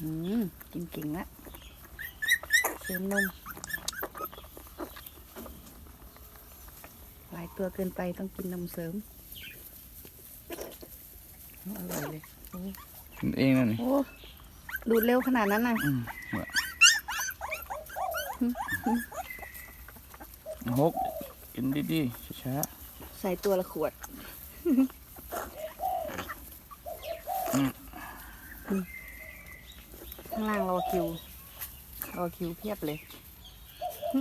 อืมกินเก่งละเสริมนมหลายตัวเกินไปต้องกินนมเสริมอร่อยเลยโอ้กินเองนั่นนี่โอ้ดูดเร็วขนาดนั้นน่ะอืมว่ะหกกินดีๆช้าใส่ตัวละขวดข้าง ล่างรอคิว รอคิวเพียบเลยหึ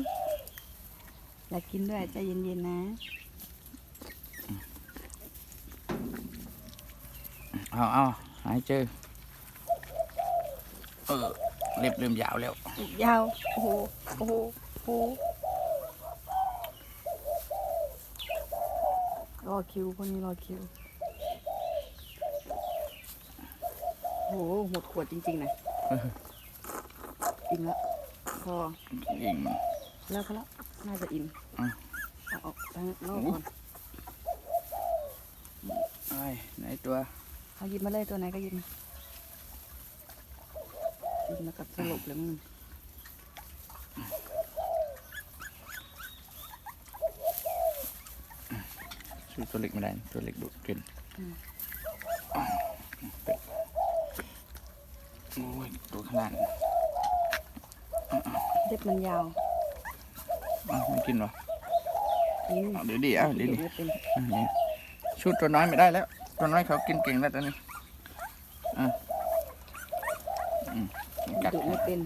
อยากกินด้วยใจเย็นๆนะๆเอาเอาหายเจอเออเล็บเริ่มยาวแล้ว ยาว โอ้โหโอ้โหโอ้โหรอคิวคนนี้รอคิว โอ้โห หมดขวดจริง ๆ นะเอออิ่มแล้วพอเก่งแล้วพอแล้วน่าจะอิ่มอะเอาออกทางนอกโอ้ก่อนไอ้ไหนตัวเอาหยิบมาเลยตัวไหนก็หยิบมาหยิบมากับสลบเลยมึงสู้ตัวเล็กไม่ได้ตัวเล็กดุกินเป็ดโอ้ ยตัวขนาดเล็บมันยาวไม่กินหรอกินเดี๋ยวดิเอ้าดี๋ยวดีชุดตัวน้อยไม่ได้แล้ว ตัวน้อยเขากินเก่งแล้วตอนนี้อะอืมกัดดุไม่เป็น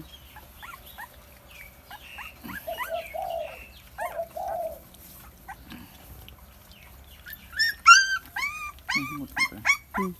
อืม